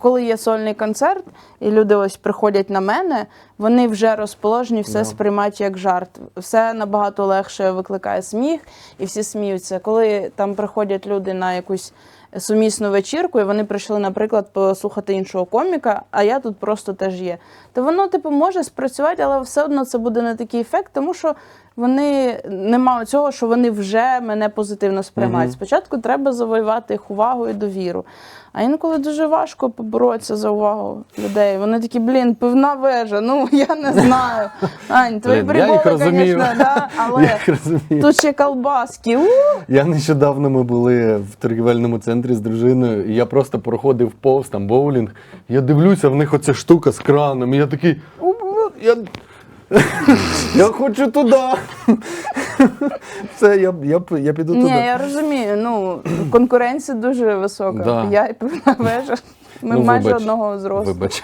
Коли є сольний концерт, і люди ось приходять на мене, вони вже розположені, все сприймають як жарт. Все набагато легше викликає сміх, і всі сміються. Коли там приходять люди на якусь сумісну вечірку, і вони прийшли, наприклад, послухати іншого коміка, а я тут просто теж є. То воно, типу, може спрацювати, але все одно це буде не такий ефект, тому що вони нема цього, що вони вже мене позитивно сприймають. Мгм. Спочатку треба завоювати їх увагу і довіру. А інколи дуже важко поборотися за увагу людей. Вони такі, блін, пивна вежа. Ну я не знаю. Ань, твої Блін, я їх приколи, розумію. звісно, да, Я але їх розумію. тут ще колбаски. У! Я нещодавно ми були в торгівельному центрі з дружиною, і я просто проходив повз там боулінг. Я дивлюся, в них оця штука з краном. І я такий. «О, бля, Я, я хочу туди. Все, я, я, я піду Ні, туди. я розумію. Ну конкуренція дуже висока. Да. Я і пивна вежа. Ми Ну, майже вибач. одного зросту. Вибач.